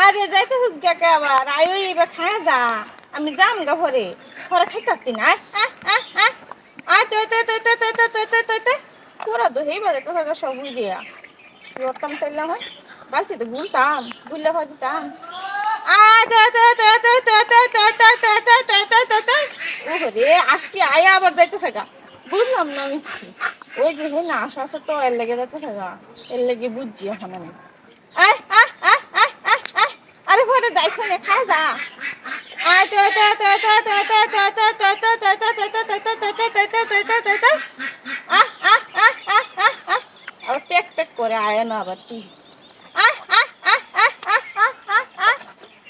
আরে যাইতেছিস কাকে আবার আয়ো এবার খায় যা আমি যাম গা পরে পরে খাইতে না আয় তুই তুই তুই তুই তুই তুই তুই তুই তুই তোরা তো হেই বাজে কোথা সব বুঝ দিয়া কি করতাম চললাম হয় বালতিতে গুলতাম গুললে হয় দিতাম ওরে আসছি আয়া আবার যাইতেছে গা বুঝলাম না আমি। ওই যে না আশা আছে তো এর লেগে যেতে না এর লেগে বুঝছি এখন আমি আরে ঘরে যাইছ না খা যা প্যাক প্যাক করে আয় না আবার তুই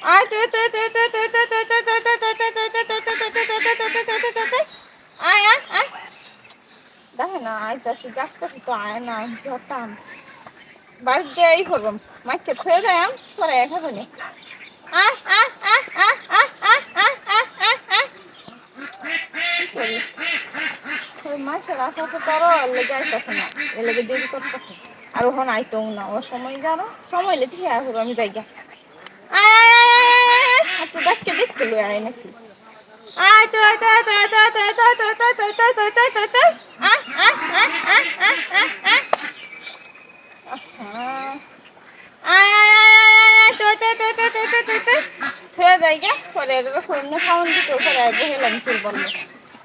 আয় তুই তুই তুই তুই তুই আইতাছি ডাক্তার তো আয় না ধরতাম বাড়ি যাই করবাম মাইকে থয়ে যাই পরে খাব নি আহ আহ আহ আহ আহ আহ আহ আহ আহ কি করি আশা তো তারও লেগে আইতাছে না এ লেগে দেরি করতেছে আর ওখান আইতো না ও সময় জানো সময় লে ঠিক আছে আমি যাই গা আয় তো দেখতে লই আয় নাকি আয় তো তো তো তো তো তো তো তো তো তো তো তো তো তো আহ আহ আহ আহ আহ আহ আহ আহা আয় আয় আয় আয় আয় আয় তো তো তো তো তো তো তো তো থয়ে যাই গে পরে এবার না খাওয়ান দিতে পরে আইবো হেলাম তুল বলল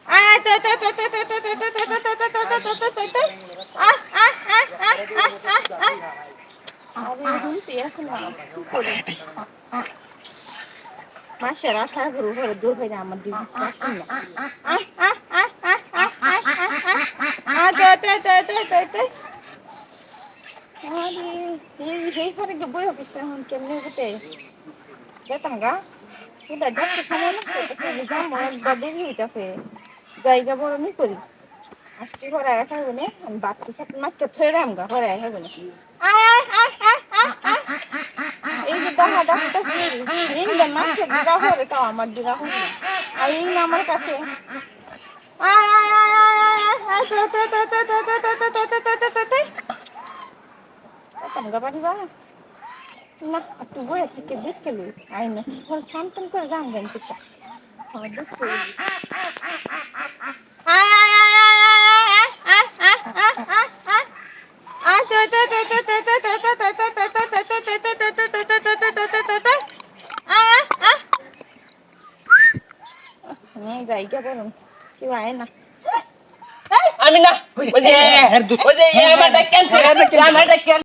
আয় আয় তো তো তো তো তো তো তো তো তো তো তো তো তো তো তো তো আহ আহ আহ আহ আহ আহ আহ আরে এখন না কি করি মাসের আশা করে উপরে দূর হয়ে আমার ডিউটি জায়গা বড় নি করি আসতে ঘরে খাইব না আমি বাচ্চা মাত্র থয়ে রাম গা ঘরে খাইব না দেখা এই যে মাকে দিরা হরে তাও আমার দিরা হরে আর না আমার কাছে আয় আয় আয় আয় আয় আয় আয় তো তো তো তো তো তো তো তো তো তো তো তো তো যেতাম গা বাড়ি বা না একটু বয়ে থেকে দেখতে লই আই না ঘর শান্তন করে যাম গান থেকে আমার দেখতে লই আয় আয় আয় আয় আয় আয় আয় আয় আয় আয় আয় তো তো তো তো হুম জায়গা বলুন কেউ আয় না আমি না ওই যে ওই যে আমারটা ক্যান্সেল আমারটা